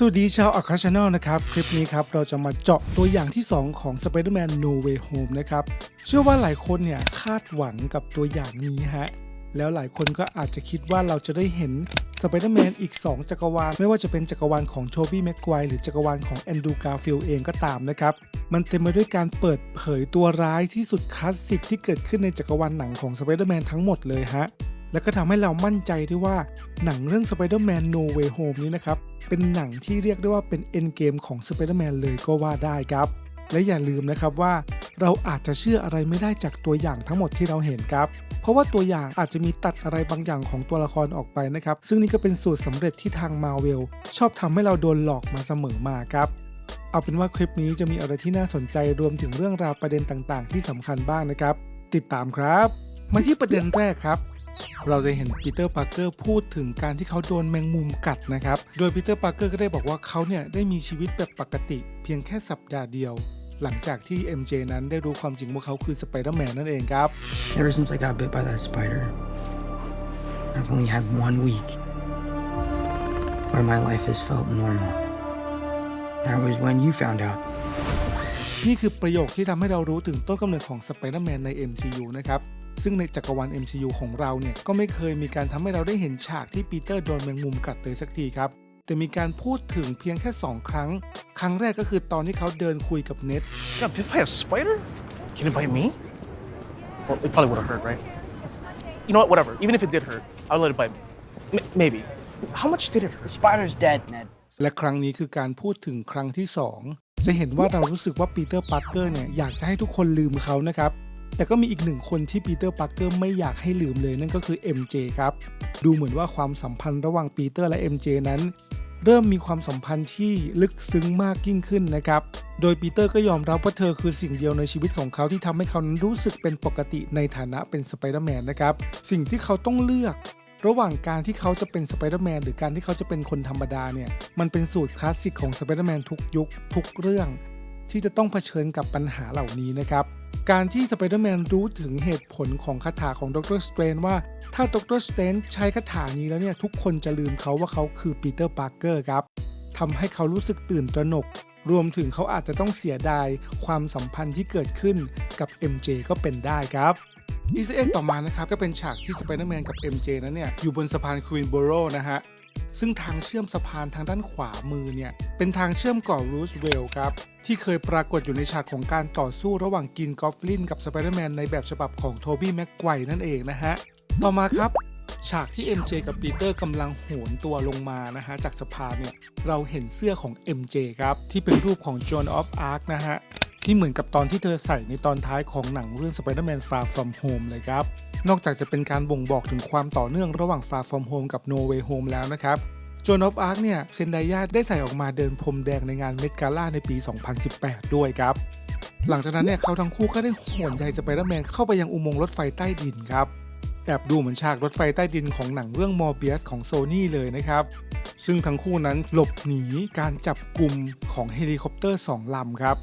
สวัสดีชาวอัครชาแนลนะครับ คลิปนี้ครับเราจะมาเจาะตัวอย่างที่ 2 ของ Spider-Man No Way Home นะครับ เชื่อว่าหลายคนเนี่ยคาดหวังกับตัวอย่างนี้ฮะ แล้วหลายคนก็อาจจะคิดว่าเราจะได้เห็น Spider-Man อีก 2 จักรวาล ไม่ว่าจะเป็นจักรวาลของโ o บี้แม็กไกวหรือจักรวาลของแอนดูการ์ฟิลเองก็ตามนะครับ มันเต็มไปด้วยการเปิดเผยตัวร้ายที่สุดคลาสสิกที่เกิดขึ้นในจักรวาลหนังของ Spider-Man ทั้งหมดเลยฮะ แล้วก็ทำให้เรามั่นใจด้ว่าหนังเรื่อง Spider-Man No Way Home นี้นะครับ เป็นหนังที่เรียกได้ว่าเป็น end game ของ Spider-Man เลยก็ว่าได้ครับ และอย่าลืมนะครับว่า เราอาจจะเชื่ออะไรไม่ได้จากตัวอย่างทั้งหมดที่เราเห็นครับ เพราะว่าตัวอย่างอาจจะมีตัดอะไรบางอย่างของตัวละครออกไปนะครับ ซึ่งนี่ก็เป็นสูตรสำเร็จที่ทาง Marvel ชอบทำให้เราโดนหลอกมาเสมอมาครับเอาเป็นว่าคลิปนี้จะมีอะไรที่น่าสนใจรวมถึงเรื่องราวประเด็นต่างๆ ที่สำคัญบ้างนะครับ ติดตามครับ มาที่ประเด็นแรกครับ เราจะเห็นปีเตอร์ปาร์เกอร์พูดถึงการที่เขาโดนแมงมุมกัดนะครับ โดยปีเตอร์ปาร์เกอร์ก็ได้บอกว่าเขาเนี่ยได้มีชีวิตแบบปกติ เพียงแค่สัปดาห์เดียว หลังจากที่ MJ นั้นได้รู้ความจริงว่าเขาคือสไปเดอร์แมนนั่นเองครับ Ever since I got bit by that spider, I've only had one week where my life has felt normal. That was when you found out. นี่คือประโยคที่ทำให้เรารู้ถึงต้นกำเนิดของสไปเดอร์แมนใน MCU นะครับ ซึ่งในจักรวาล MCU ของเราเนี่ยก็ไม่เคยมีการทำให้เราได้เห็นฉากที่ปีเตอร์โดนแมงมุมกัดเลยสักทีครับแต่มีการพูดถึงเพียงแค่ 2 ครั้ง ครั้งแรกก็คือตอนที่เขาเดินคุยกับเน็ต Got bit by a spider? Can it bite me? Well, it probably would have hurt, right? You know what? Whatever. Even if it did hurt, I'll let it bite me. M- maybe. How much did it hurt? The spider's dead, Ned. และครั้งนี้คือการพูดถึงครั้งที่ 2 จะเห็นว่าเรารู้สึกว่าปีเตอร์ปาร์เกอร์เนี่ยอยากจะให้ทุกคนลืมเขานะครับ แต่ก็มีอีกหนึ่งคนที่ปีเตอร์ปาร์เกอร์ไม่อยากให้ลืมเลยนั่นก็คือ MJ ครับ ดูเหมือนว่าความสัมพันธ์ระหว่างปีเตอร์และ MJ นั้น เริ่มมีความสัมพันธ์ที่ลึกซึ้งมากยิ่งขึ้นนะครับ โดยปีเตอร์ก็ยอมรับว่าเธอคือสิ่งเดียวในชีวิตของเขาที่ทำให้เขานั้นรู้สึกเป็นปกติในฐานะเป็นสไปเดอร์แมนนะครับ สิ่งที่เขาต้องเลือกระหว่างการที่เขาจะเป็นสไปเดอร์แมนหรือการที่เขาจะเป็นคนธรรมดาเนี่ย มันเป็นสูตรคลาสสิกของสไปเดอร์แมนทุกยุคทุกเรื่อง ที่จะต้องเผชิญกับปัญหาเหล่านี้นะครับ การที่สไปเดอร์แมนรู้ถึงเหตุผลของคาถาของดรสเตรนว่าถ้าดรสเตรนใช้คาถานี้แล้วเนี่ยทุกคนจะลืมเขาว่าเขาคือปีเตอร์ปาร์เกอร์ครับทำให้เขารู้สึกตื่นตระหนก รวมถึงเขาอาจจะต้องเสียดายความสัมพันธ์ที่เกิดขึ้นกับ MJ ก็เป็นได้ครับอีสเอ็กต่อมานะครับก็เป็นฉากที่สไปเดอร์แมนกับ MJ นั้นเนี่ยอยู่บนสะพานควีนโบโรนะฮะ ซึ่งทางเชื่อมสะพานทางด้านขวามือเนี่ย เป็นทางเชื่อมเกาะรูสเวลล์ครับ ที่เคยปรากฏอยู่ในฉากของการต่อสู้ระหว่างกินกอฟลินกับสไปเดอร์แมนในแบบฉบับของโทบี้แม็กไกวนั่นเองนะฮะ ต่อมาครับฉากที่ MJ กับปีเตอร์กำลังโหนตัวลงมานะฮะจากสะพานเนี่ย เราเห็นเสื้อของ MJ ครับ ที่เป็นรูปของ Joan of Arc นะฮะ ที่เหมือนกับตอนที่เธอใส่ในตอนท้ายของหนังเรื่อง Spider-Man Far From Home เลยครับ นอกจากจะเป็นการบ่งบอกถึงความต่อเนื่องระหว่าง Far From Home กับ No Way Home แล้วนะครับ Joan of Arc เนี่ยเซนไดยาได้ใส่ออกมาเดินพรมแดงในงานเมดกาล่าในปี 2018 ด้วยครับ หลังจากนั้นเนี่ยเขาทั้งคู่ก็ได้โหนใยสไปเดอร์แมนเข้าไปยังอุโมงค์รถไฟใต้ดินครับแอบดูเหมือนฉากรถไฟใต้ดินของหนังเรื่องมอร์เบียสของโซนี่เลยนะครับ ซึ่งทั้งคู่นั้นหลบหนีการจับกลุ่มของเฮลิคอปเตอร์ 2 ลำครับ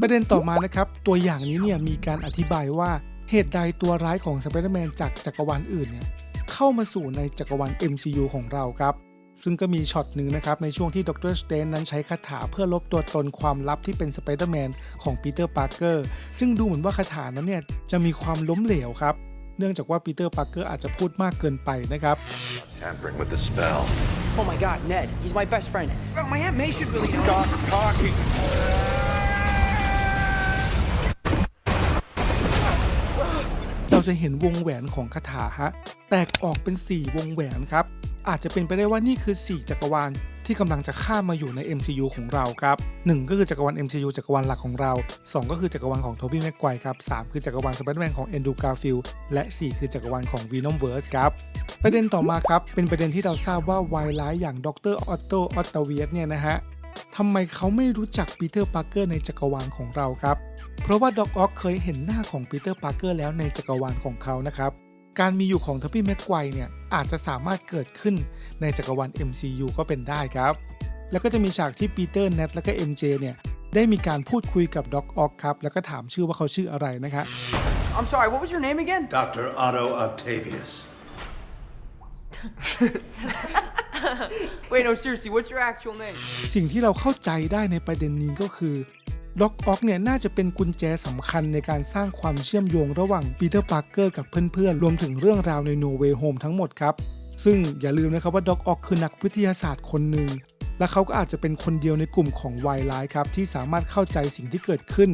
ประเด็นต่อมานะครับ ตัวอย่างนี้เนี่ยมีการอธิบายว่าเหตุใดตัวร้ายของสไปเดอร์แมนจากจักรวาลอื่นเนี่ยเข้ามาสู่ในจักรวาล MCU ของเราครับ ซึ่งก็มีช็อตหนึ่งนะครับ ในช่วงที่ดรสเตนนั้นใช้คาถาเพื่อลบตัวตนความลับที่เป็นสไปเดอร์แมนของปีเตอร์ปาร์เกอร์ซึ่งดูเหมือนว่าคาถานั้นเนี่ยจะมีความล้มเหลวครับ เนื่องจากว่าปีเตอร์ปาร์เกอร์อาจจะพูดมากเกินไปนะครับ Tampering with the spell. Oh my god, Ned. He's my best friend. Oh, my Aunt May should really stop talking. จะเห็นวงแหวนของคาถาฮะแตกออกเป็น 4 วงแหวนครับ อาจจะเป็นไปได้ว่านี่คือ 4 จักรวาลที่กำลังจะข้ามมาอยู่ใน MCU ของเราครับ1ก็คือจักรวาล MCU จักรวาลหลักของเรา 2 ก็คือจักรวาลของโทบี้แม็กไกวครับ3คือจักรวาลสไปเดอร์แมนของแอนดูการ์ฟิลและ 4 คือจักรวาลของ Venomverse ครับประเด็นต่อมาครับ เป็นประเด็นที่เราทราบว่า วายร้ายอย่างดรออตโตออตเตเวียสเนี่ยนะฮะ ทำไมเขาไม่รู้จักปีเตอร์ปาร์เกอร์ในจักรวาลของเราครับ เพราะว่าด็อกออกเคยเห็นหน้าของปีเตอร์ปาร์เกอร์แล้วในจักรวาลของเขานะครับ การมีอยู่ของทพี่แม็กไกวเนี่ยอาจจะสามารถเกิดขึ้นในจักรวาล MCU ก็เป็นได้ครับ แล้วก็จะมีฉากที่ปีเตอร์เนทและก็ MJ เนี่ยได้มีการพูดคุยกับด็อกออกครับ แล้วก็ถามชื่อว่าเขาชื่ออะไรนะครับ I'm sorry, what was your name again? Dr. Otto Octavius. Wait, no, seriously, what's your actual name? สิ่งที่เราเข้าใจได้ในประเด็นนี้ก็คือด็อกออกเนี่ยน่าจะเป็นกุญแจสำคัญในการสร้างความเชื่อมโยงระหว่างปีเตอร์ปาร์เกอร์กับเพื่อนๆ รวมถึงเรื่องราวใน No Way Home ทั้งหมดครับ ซึ่งอย่าลืมนะครับว่าด็อกออกคือนักวิทยาศาสตร์คนหนึ่ง และเขาก็อาจจะเป็นคนเดียวในกลุ่มของไวไลท์ครับ ที่สามารถเข้าใจสิ่งที่เกิดขึ้น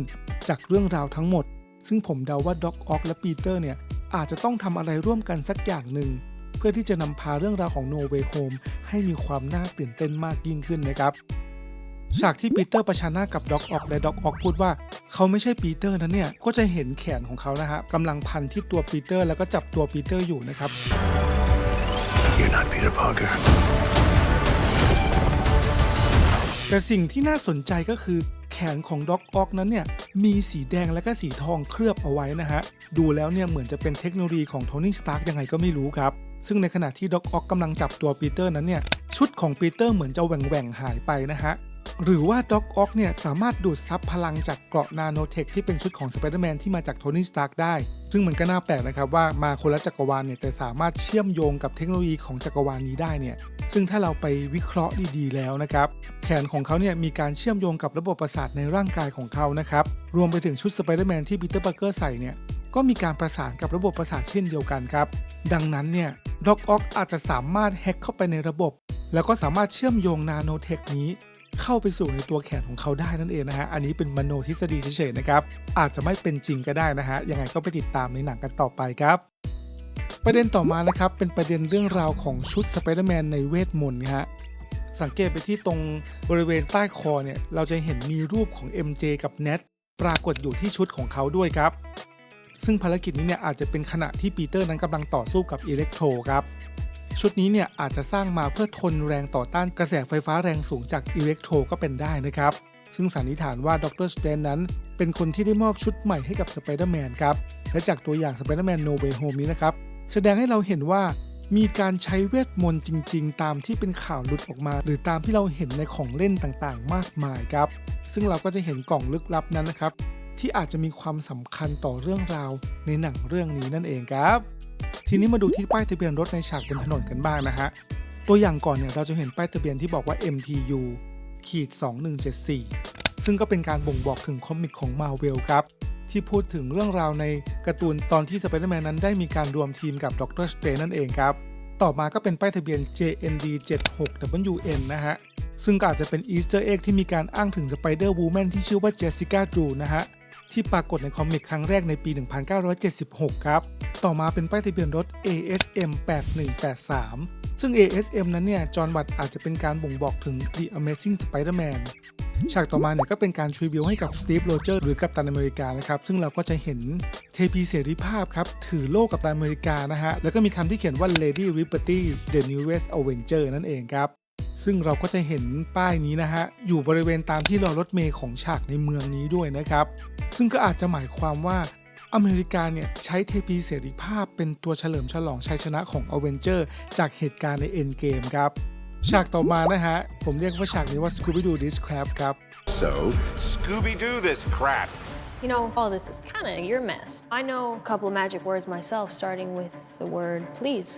จากเรื่องราวทั้งหมด ซึ่งผมเดาว่าด็อกออกและปีเตอร์เนี่ยอาจจะต้องทำอะไรร่วมกันสักอย่างหนึ่ง เพื่อที่จะนำพาเรื่องราวของ No Way Home ให้มีความน่าตื่นเต้นมากยิ่งขึ้นนะครับฉากที่ปีเตอร์ประชันหน้ากับด็อกออกและด็อกออกพูดว่าเขาไม่ใช่ปีเตอร์นั้นเนี่ย ก็จะเห็นแขนของเขานะฮะกำลังพันที่ตัวปีเตอร์แล้วก็จับตัวปีเตอร์อยู่นะครับ You're not Peter Parker. แต่สิ่งที่น่าสนใจก็คือแขนของด็อกออกนั้นเนี่ยมีสีแดงและก็สีทองเคลือบเอาไว้นะฮะ ดูแล้วเนี่ยเหมือนจะเป็นเทคโนโลยีของโทนี่สตาร์กยังไงก็ไม่รู้ครับ ซึ่งในขณะที่ด็อกออกกำลังจับตัวปีเตอร์นั้นเนี่ยชุดของปีเตอร์เหมือนจะแหว่งแหว่งหายไปนะฮะหรือว่าด็อกออกเนี่ยสามารถดูดซับพลังจากเกราะนาโนเทคที่เป็นชุดของสไปเดอร์แมนที่มาจากโทนี่สตาร์กได้ ซึ่งมันก็น่าแปลกนะครับว่ามาคนละจักรวาลเนี่ยแต่สามารถเชื่อมโยงกับเทคโนโลยีของจักรวาลนี้ได้เนี่ยซึ่งถ้าเราไปวิเคราะห์ดีๆแล้วนะครับแขนของเขาเนี่ยมีการเชื่อมโยงกับระบบประสาทในร่างกายของเขานะครับรวมไปถึงชุดสไปเดอร์แมนที่ปีเตอร์ปาร์เกอร์ใส่เนี่ยก็มีการประสานกับระบบประสาทเช่นเดียวกันครับ ดังนั้นเนี่ย ด็อกออกอาจจะสามารถแฮ็กเข้าไปในระบบ แล้วก็สามารถเชื่อมโยงนาโนเทคนี้ เข้าไปสู่ในตัวแขนของเขาได้นั่นเองนะฮะ อันนี้เป็นมโนทฤษฎีเฉยๆนะครับ อาจจะไม่เป็นจริงก็ได้นะฮะ ยังไงก็ไปติดตามในหนังกันต่อไปครับประเด็นต่อมานะครับเป็นประเด็นเรื่องราวของชุดสไปเดอร์แมนในเวทมนต์ฮะสังเกตไปที่ตรงบริเวณใต้คอเนี่ยเราจะเห็นมีรูปของ MJ กับ Nat ปรากฏอยู่ที่ชุดของเขาด้วยครับ ซึ่งภารกิจนี้เนี่ยอาจจะเป็นขณะที่ปีเตอร์นั้นกำลังต่อสู้กับอิเล็กโทรครับชุดนี้เนี่ยอาจจะสร้างมาเพื่อทนแรงต่อต้านกระแสไฟฟ้าแรงสูงจากอิเล็กโทรก็เป็นได้นะครับ ซึ่งสันนิษฐานว่าดรสเตนนั้น เป็นคนที่ได้มอบชุดใหม่ให้กับสไปเดอร์แมนครับ และจากตัวอย่างสไปเดอร์แมนโนเวโฮมนี้นะครับ แสดงให้เราเห็นว่ามีการใช้เวทมนต์จริง ๆ ตามที่เป็นข่าวหลุดออกมา หรือตามที่เราเห็นในของเล่นต่างๆ มากมายครับ ซึ่งเราก็จะเห็นกล่องลึกลับนั้นนะครับ ที่อาจจะมีความสำคัญต่อเรื่องราวในหนังเรื่องนี้นั่นเองครับ ทีนี้มาดูที่ป้ายทะเบียนรถในฉากบนถนนกันบ้างนะฮะตัวอย่างก่อนเนี่ยเราจะเห็นป้ายทะเบียนที่บอกว่า MTU ขีด2174 ซึ่งก็เป็นการบ่งบอกถึงคอมิกของ Marvel ครับ ที่พูดถึงเรื่องราวในการ์ตูนตอนที่สไปเดอร์แมนนั้นได้มีการรวมทีมกับด็อกเตอร์สเตรนั่นเองครับ ต่อมาก็เป็นป้ายทะเบียน JND 76WN นะฮะซึ่งก็อาจจะเป็นอีสเตอร์เอ็กที่มีการอ้างถึงสไปเดอร์วูแมนที่ชื่อว่าเจสสิก้าจูนะฮะ ที่ปรากฏในคอมิกครั้งแรกในปี 1976 ครับ ต่อมาเป็นป้ายทะเบียนรถ ASM 8183 ซึ่ง ASM นั้นเนี่ย จอห์นวัตอาจจะเป็นการบ่งบอกถึง The Amazing Spider-Man ฉากต่อมาเนี่ยก็เป็นการทริบิวให้กับสตีฟโรเจอร์หรือกัปตันอเมริกานะครับ ซึ่งเราก็จะเห็นเทพีเสรีภาพครับ ถือโล่กัปตันอเมริกานะฮะ แล้วก็มีคำที่เขียนว่า Lady Liberty the newest Avenger นั่นเองครับ ซึ่งเราก็จะเห็นป้ายนี้นะฮะ อยู่บริเวณตามที่รอรถเมล์ของฉากในเมืองนี้ด้วยนะครับ ซึ่งก็อาจจะหมายความว่าอเมริกาเนี่ย ใช้เทพีเสรีภาพเป็นตัวเฉลิมฉลองชัยชนะของอเวนเจอร์จากเหตุการณ์ใน Endgame ครับ ฉากต่อมานะฮะ ผมเรียกว่าฉากนี้ว่า Scooby Doo This Crap ครับ So, Scooby Doo this crap. You know, all this is kind of your mess. I know a couple of magic words myself, starting with the word please.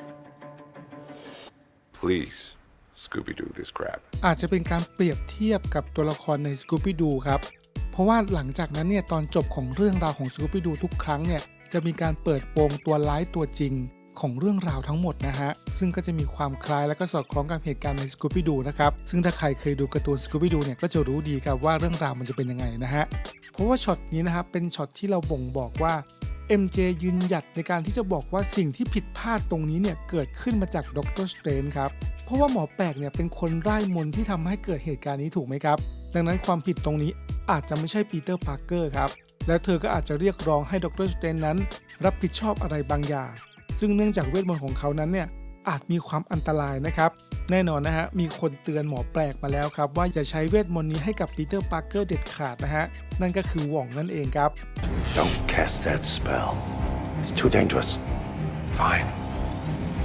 Please, Scooby Doo this crap. อาจจะเป็นการเปรียบเทียบกับตัวละครใน Scooby Doo ครับ เพราะว่าหลังจากนั้นเนี่ยตอนจบของเรื่องราวของ Scooby Doo ทุกครั้งเนี่ยจะมีการเปิดโปงตัวร้ายตัวจริงของเรื่องราวทั้งหมดนะฮะ ซึ่งก็จะมีความคล้ายและก็สอดคล้องกับเหตุการณ์ใน Scooby Doo นะครับ ซึ่งถ้าใครเคยดูการ์ตูน Scooby Doo เนี่ยก็จะรู้ดีครับว่าเรื่องราวมันจะเป็นยังไงนะฮะ เพราะว่าช็อตนี้นะครับเป็นช็อตที่เราบ่งบอกว่า MJ ยืนหยัดในการที่จะบอกว่าสิ่งที่ผิดพลาดตรงนี้เนี่ยเกิดขึ้นมาจากด็อกเตอร์สเตนครับ เพราะว่าหมอแปลกเนี่ยเป็นคนไร้มนที่ทำให้เกิดเหตุการณ์นี้ถูกไหมครับ ดังนั้นความผิดตรงนี้อาจจะไม่ใช่ปีเตอร์พาร์เกอร์ครับ แล้วเธอก็อาจจะเรียกร้องให้ด็อกเตอร์สเตนนั้น รับผิดชอบอะไรบางอย่าง ซึ่งเนื่องจากเวทมนต์ของเขานั้นเนี่ยอาจมีความอันตรายนะครับ แน่นอนนะฮะ มีคนเตือนหมอแปลกมาแล้วครับ ว่าอย่าใช้เวทมนต์นี้ให้กับปีเตอร์พาร์เกอร์เด็ดขาดนะฮะ นั่นก็คือหว่องนั่นเองครับ Don't cast that spell. It's too dangerous. Fine.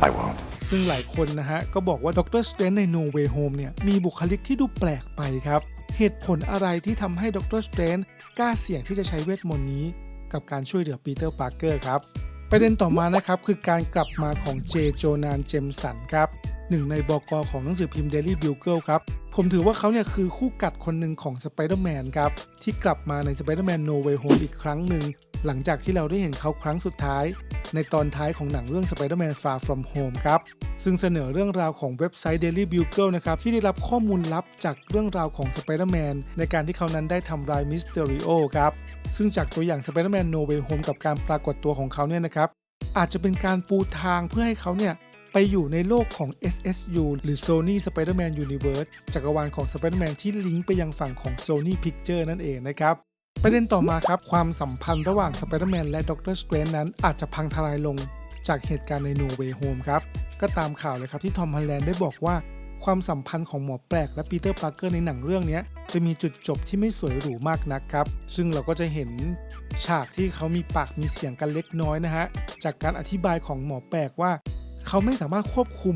I won't. ซึ่งหลายคนนะฮะ ก็บอกว่าด็อกเตอร์สเตนใน No Way Home เนี่ย มีบุคลิกที่ดูแปลกไปครับ เหตุผลอะไรที่ทำให้ด็อกเตอร์สเตนกล้าเสี่ยงที่จะใช้เวทมนต์นี้ กับการช่วยเหลือปีเตอร์ปาร์เกอร์ครับ ประเด็นต่อมานะครับ คือการกลับมาของเจโจนานเจมสันครับ หนึ่งในบอกของหนังสือพิมพ์ Daily Bugle ครับ ผมถือว่าเขาเนี่ยคือคู่กัดคนหนึ่งของ Spider-Man ครับ ที่กลับมาใน Spider-Man No Way Home อีกครั้งหนึ่ง หลังจากที่เราได้เห็นเขาครั้งสุดท้าย ในตอนท้ายของหนังเรื่อง Spider-Man Far From Home ครับ ซึ่งเสนอเรื่องราวของเว็บไซต์ Daily Bugle นะครับ ที่ได้รับข้อมูลลับจากเรื่องราวของ Spider-Man ในการที่เขานั้นได้ทำลาย Mysterio ครับซึ่งจากตัวอย่าง Spider-Man No Way Home กับการปรากฏตัวของเขาเนี่ยนะครับอาจจะเป็นการปูทางเพื่อให้เขาเนี่ย ไปอยู่ในโลกของ SSU หรือ Sony Spider-Man Universe จักรวาลของ Spider-Man ที่ลิงก์ไปยังฝั่งของ Sony Picture นั่นเองนะครับประเด็นต่อมาครับความสัมพันธ์ระหว่าง Spider-Man และ Doctor Strange นั้นอาจจะพังทลายลงจากเหตุการณ์ใน No Way Home ครับ ก็ตามข่าวเลยครับที่ทอมฮันแลนด์ได้บอกว่า ความสัมพันธ์ของหมอแปลกและปีเตอร์ปาร์เกอร์ในหนังเรื่องนี้จะมีจุดจบที่ไม่สวยหรูมากนักครับ ซึ่งเราก็จะเห็นฉากที่เขามีปากมีเสียงกันเล็กน้อยนะฮะ จากการอธิบายของหมอแปลกว่า เขาไม่สามารถควบคุม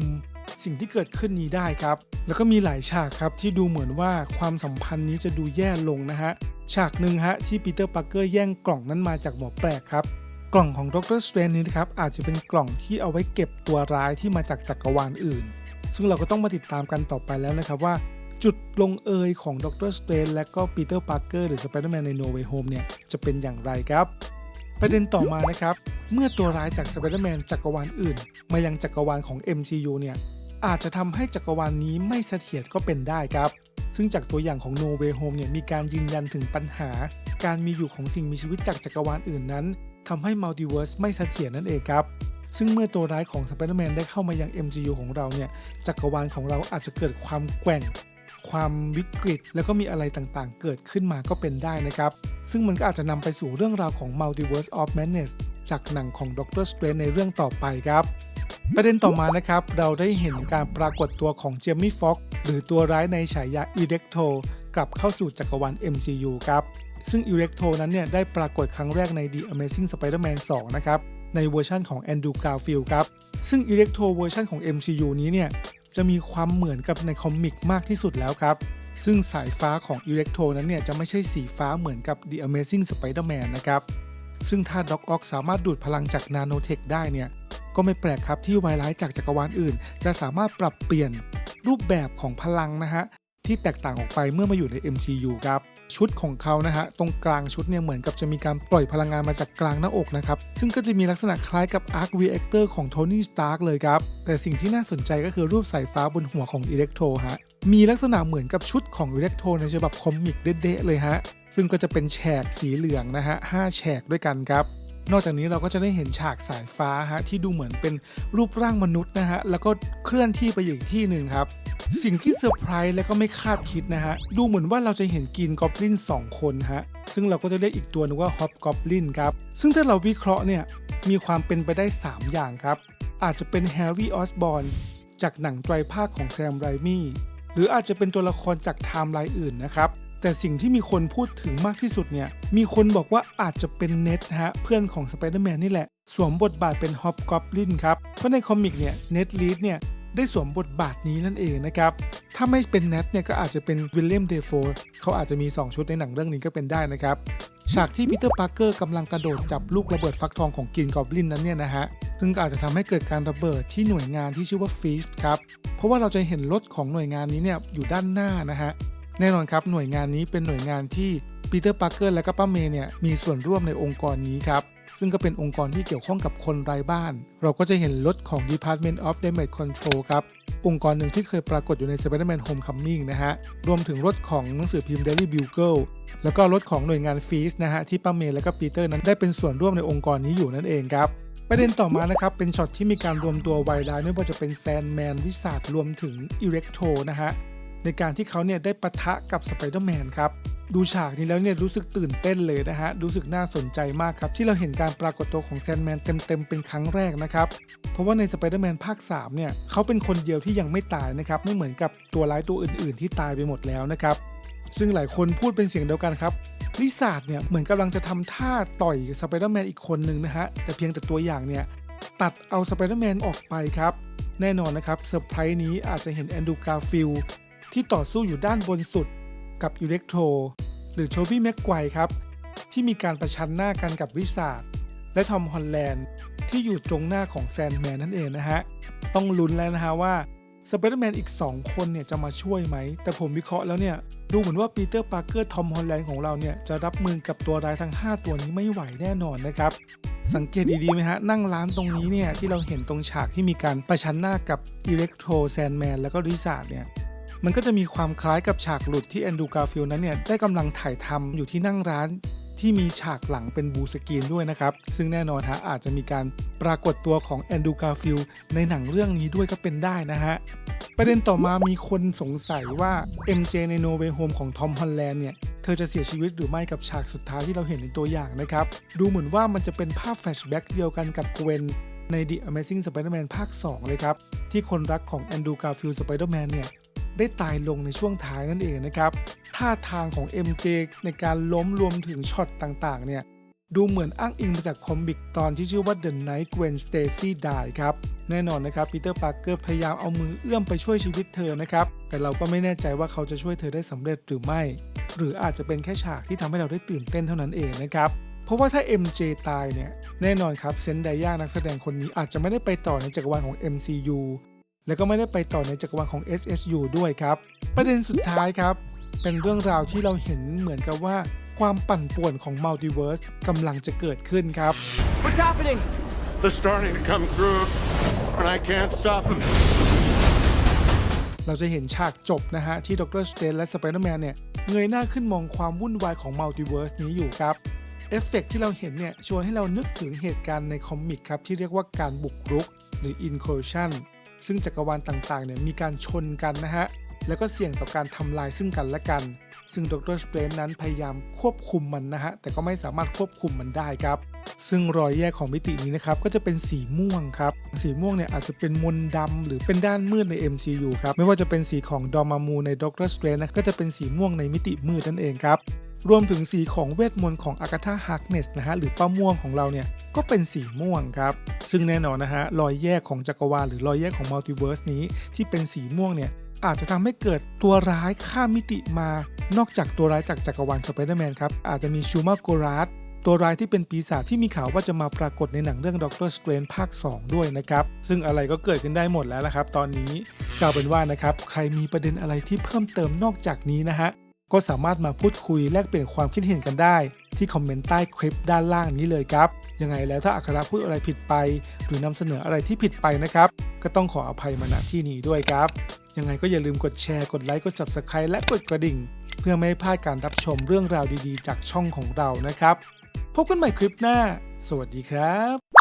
สิ่งที่เกิดขึ้นนี้ได้ครับ แล้วก็มีหลายฉากครับที่ดูเหมือนว่าความสัมพันธ์นี้จะดูแย่ลงนะฮะ ฉากหนึ่งฮะที่ปีเตอร์ปาร์เกอร์แย่งกล่องนั้นมาจากหมอแปลกครับ กล่องของดรสเตรนนี้นะครับอาจจะเป็นกล่องที่เอาไว้เก็บตัวร้ายที่มาจากจักรวาลอื่น ซึ่งเราก็ต้องมาติดตามกันต่อไปแล้วนะครับว่า จุดลงเอยของดรสเตรนและก็ปีเตอร์ปาร์เกอร์หรือสไปเดอร์แมนใน No Way Home เนี่ยจะเป็นอย่างไรครับ ประเด็นต่อมานะครับ เมื่อตัวร้ายจากสไปเดอร์แมนจักรวาลอื่น มายังจักรวาลของ MCU เนี่ย อาจจะทำให้จักรวาลนี้ไม่เสถียรก็เป็นได้ครับ ซึ่งจากตัวอย่างของ No Way Home เนี่ยมีการยืนยันถึงปัญหา การมีอยู่ของสิ่งมีชีวิตจากจักรวาลอื่นนั้นทำให้มัลติเวิร์สไม่เสถียรนั่นเองครับซึ่งเมื่อตัวร้ายของสไปเดอร์แมนได้เข้ามายัง MCU ของเราเนี่ย จักรวาลของเราอาจจะเกิดความแกว่ง ความวิกฤต แล้วก็มีอะไรต่างๆ เกิดขึ้นมาก็เป็นได้นะครับ ซึ่งมันก็อาจจะนำไปสู่เรื่องราวของ Multiverse of Madness จากหนังของ Doctor Strange ในเรื่องต่อไปครับประเด็นต่อมานะครับ เราได้เห็นการปรากฏตัวของเจมี่ฟ็อกหรือตัวร้ายในฉายา Electro กลับเข้าสู่จักรวาล MCU ครับ ซึ่ง Electro นั้นเนี่ยได้ปรากฏครั้งแรกใน The Amazing Spider-Man 2 นะครับ ในเวอร์ชันของ Andrew Garfield ครับ ซึ่ง Electro เวอร์ชันของ MCU นี้เนี่ย จะมีความเหมือนกับในคอมิกมากที่สุดแล้วครับ ซึ่งสายฟ้าของอิเล็กโทรนั้นเนี่ยจะไม่ใช่สีฟ้าเหมือนกับ The Amazing Spider-Man นะครับ ซึ่งถ้าด็อกออกสามารถดูดพลังจากนาโนเทคได้เนี่ยก็ไม่แปลกครับที่ไวร้ายจากจักรวาลอื่น จะสามารถปรับเปลี่ยนรูปแบบของพลังนะฮะที่แตกต่างออกไปเมื่อมาอยู่ใน MCU ครับ ชุดของเขานะฮะตรงกลางชุดเนี่ยเหมือนกับจะมีการปล่อยพลังงานมาจากกลางหน้าอกนะครับซึ่งก็จะมีลักษณะคล้ายกับ Arc Reactor ของโทนี่สตาร์กเลยครับแต่สิ่งที่น่าสนใจก็คือรูปสายฟ้าบนหัวของอิเล็กโทรฮะมีลักษณะเหมือนกับชุดของอิเล็กโทรในฉบับคอมิกเด๊ะๆเลยฮะซึ่งก็จะเป็นแฉกสีเหลืองนะฮะห้าแฉกด้วยกันครับนอกจากนี้เราก็จะได้เห็นฉากสายฟ้าฮะที่ดูเหมือนเป็นรูปร่างมนุษย์นะฮะแล้วก็เคลื่อนที่ไปอยู่อีกที่หนึ่งครับ สิ่งที่เซอร์ไพรส์และก็ไม่คาดคิดนะฮะ ดูเหมือนว่าเราจะเห็นกินกอบลิน 2 คนฮะ ซึ่งเราก็จะเรียกอีกตัวนึงว่าฮอปกอบลินครับ ซึ่งถ้าเราวิเคราะห์เนี่ย มีความเป็นไปได้ 3 อย่างครับ อาจจะเป็นแฮร์รี่ออสบอนจากหนังไตรภาคของแซมไรมี่หรืออาจจะเป็นตัวละครจากไทม์ไลน์อื่นนะครับ แต่สิ่งที่มีคนพูดถึงมากที่สุดเนี่ย มีคนบอกว่าอาจจะเป็นเน็ตฮะ เพื่อนของสไปเดอร์แมนนี่แหละ สวมบทบาทเป็นฮอปกอบลินครับ เพราะในคอมิกเนี่ย เน็ตลีดเนี่ย ได้สวมบทบาทนี้นั่นเองนะครับ ถ้าไม่เป็นแนทเนี่ยก็อาจจะเป็นวิลเลียมเดโฟเขาอาจจะมี 2 ชุดในหนังเรื่องนี้ก็เป็นได้นะครับ ฉากที่ปีเตอร์ปาร์เกอร์กำลังกระโดดจับลูกระเบิดฟักทองของกินกอบลินนั้นเนี่ยนะฮะ ซึ่งอาจจะทำให้เกิดการระเบิดที่หน่วยงานที่ชื่อว่าฟีสครับ เพราะว่าเราจะเห็นรถของหน่วยงานนี้เนี่ยอยู่ด้านหน้านะฮะ แน่นอนครับหน่วยงานนี้เป็นหน่วยงานที่ปีเตอร์ปาร์เกอร์และก็ป้าเมย์เนี่ยมีส่วนร่วมในองค์กรนี้ครับ ซึ่งก็เป็นองค์กรที่เกี่ยวข้องกับคนไร้บ้าน เราก็จะเห็นรถของ Department of Damage Control ครับองค์กรหนึ่งที่เคยปรากฏอยู่ใน Spider-Man Homecoming นะฮะ รวมถึงรถของหนังสือพิมพ์ Daily Bugle แล้วก็รถของหน่วยงานฟีสนะฮะ ที่ป้าเมย์และก็ปีเตอร์นั้นได้เป็นส่วนร่วมในองค์กรนี้อยู่นั่นเองครับ ประเด็นต่อมานะครับ เป็นช็อตที่มีการรวมตัวไวร้ายไม่ว่าจะเป็นแซนแมนวิสาดรวมถึงอิเล็กโทนะฮะ ในการที่เขาเนี่ยได้ปะทะกับสไปเดอร์แมนครับดูฉากนี้แล้วเนี่ยรู้สึกตื่นเต้นเลยนะฮะ รู้สึกน่าสนใจมากครับ ที่เราเห็นการปรากฏตัวของแซนแมนเต็มๆ เป็นครั้งแรกนะครับ เพราะว่าในสไปเดอร์แมนภาค 3 เนี่ย เขาเป็นคนเดียวที่ยังไม่ตายนะครับ ไม่เหมือนกับตัวร้ายตัวอื่นๆ ที่ตายไปหมดแล้วนะครับ ซึ่งหลายคนพูดเป็นเสียงเดียวกันครับลิซาร์ดเนี่ยเหมือนกำลังจะทำท่าต่อยสไปเดอร์แมนอีกคนหนึ่งนะฮะแต่เพียงแต่ตัวอย่างเนี่ยตัดเอาสไปเดอร์แมนออกไปครับแน่นอนนะครับเซอร์ไพรส์นี้อาจจะเห็นแอนดูการ์ฟิล ที่ต่อสู้อยู่ด้านบนสุดกับอิเล็กโทรหรือโชบี้แม็กไกวครับ ที่มีการประชันหน้ากันกับวิสาดและทอมฮอลแลนด์ที่อยู่ตรงหน้าของแซนแมนนั่นเองนะฮะ ต้องลุ้นแล้วนะฮะว่าสไปเดอร์แมนอีก 2 คนเนี่ยจะมาช่วยไหม แต่ผมวิเคราะห์แล้วเนี่ย ดูเหมือนว่าปีเตอร์ปาร์เกอร์ทอมฮอลแลนด์ของเราเนี่ย จะรับมือกับตัวร้ายทั้ง 5 ตัวนี้ไม่ไหวแน่นอนนะครับ สังเกตดีๆไหมฮะ นั่งร้านตรงนี้เนี่ย ที่เราเห็นตรงฉากที่มีการประชันหน้ากับอิเล็กโทรแซนแมนแล้วก็ริซาร์ดเนี่ย มันก็จะมีความคล้ายกับฉากหลุดที่แอนดูการ์ฟิลด์นั้นเนี่ยได้กำลังถ่ายทำอยู่ที่นั่งร้านที่มีฉากหลังเป็นบูสกรีนด้วยนะครับ ซึ่งแน่นอนฮะอาจจะมีการปรากฏตัวของแอนดูการ์ฟิลด์ในหนังเรื่องนี้ด้วยก็เป็นได้นะฮะ ประเด็นต่อมามีคนสงสัยว่า MJ ใน No Way Home ของทอมฮอลแลนด์เนี่ย เธอจะเสียชีวิตหรือไม่กับฉากสุดท้ายที่เราเห็นในตัวอย่างนะครับ ดูเหมือนว่ามันจะเป็นภาพแฟลชแบ็กเดียวกันกับเกวนใน The Amazing Spider-Man ภาค 2 เลยครับ ที่คนรักของแอนดูการ์ฟิลด์สไปเดอร์แมนเนี่ย ได้ตายลงในช่วงท้ายนั่นเองนะครับท่าทางของ MJ ในการล้มรวมถึงช็อตต่างๆ เนี่ยดูเหมือนอ้างอิงมาจากคอมิกตอนที่ชื่อว่า The Night Gwen Stacy Die ครับแน่นอนนะครับปีเตอร์ปาร์เกอร์พยายามเอามือเอื้อมไปช่วยชีวิตเธอนะครับแต่เราก็ไม่แน่ใจว่าเขาจะช่วยเธอได้สำเร็จหรือไม่ หรืออาจจะเป็นแค่ฉากที่ทำให้เราได้ตื่นเต้นเท่านั้นเองนะครับเพราะว่าถ้า MJ ตายเนี่ยแน่นอนครับเซนไดย่านักแสดงคนนี้อาจจะไม่ได้ไปต่อในจักรวาลของ MCU แล้วก็ไม่ได้ไปต่อในจักรวาลของ SSU ด้วยครับ ประเด็นสุดท้ายครับ เป็นเรื่องราวที่เราเห็นเหมือนกับว่าความปั่นป่วนของมัลติเวิร์สกำลังจะเกิดขึ้นครับ What's happening? They're starting to come through, and I can't stop them. เราจะเห็นฉากจบนะฮะ ที่ดรสเตนและสไปเดอร์แมนเนี่ย เงยหน้าขึ้นมองความวุ่นวายของมัลติเวิร์สนี้อยู่ครับ เอฟเฟกต์ที่เราเห็นเนี่ยชวนให้เรานึกถึงเหตุการณ์ในคอมิกครับ ที่เรียกว่าการบุกรุกหรือ incursion ซึ่งจักรวาลต่างๆเนี่ยมีการชนกันนะฮะ แล้วก็เสี่ยงต่อการทำลายซึ่งกันและกัน ซึ่งดรสเตนนั้นพยายามควบคุมมันนะฮะ แต่ก็ไม่สามารถควบคุมมันได้ครับ ซึ่งรอยแยกของมิตินี้นะครับ ก็จะเป็นสีม่วงครับ สีม่วงเนี่ยอาจจะเป็นมนต์ดำหรือเป็นด้านมืดใน MCU ครับ ไม่ว่าจะเป็นสีของดอมามูใน Doctor Strange นะก็จะเป็นสีม่วงในมิติมืดนั่นเองครับ รวมถึงสีของเวทมนต์ของอากาธาฮาร์กเนสนะฮะหรือป้าม่วงของเราเนี่ยก็เป็นสีม่วงครับ ซึ่งแน่นอนนะฮะรอยแยกของจักรวาลหรือรอยแยกของมัลติเวิร์สนี้ที่เป็นสีม่วงเนี่ยอาจจะทำให้เกิดตัวร้ายข้ามมิติมา นอกจากตัวร้ายจากจักรวาลสไปเดอร์แมนครับ อาจจะมีชูมาโกราสตัวร้ายที่เป็นปีศาจที่มีข่าวว่าจะมาปรากฏในหนังเรื่องด็อกเตอร์สเตรนภาค 2 ด้วยนะครับ ซึ่งอะไรก็เกิดขึ้นได้หมดแล้วละครับ ตอนนี้กล่าวเป็นว่านะครับ ใครมีประเด็นอะไรที่เพิ่มเติมนอกจากนี้นะฮะ ก็สามารถมาพูดคุยแลกเปลี่ยนความคิดเห็นกันได้ ที่คอมเมนต์ใต้คลิปด้านล่างนี้เลยครับ ยังไงแล้วถ้าอัคราพูดอะไรผิดไป หรือนำเสนออะไรที่ผิดไปนะครับ ก็ต้องขออภัยมาณที่นี้ด้วยครับ ยังไงก็อย่าลืมกดแชร์กดไลค์กด Subscribe และกดกระดิ่ง เพื่อไม่ให้พลาดการรับชมเรื่องราวดีๆ จากช่องของเรานะครับ พบกันใหม่คลิปหน้า สวัสดีครับ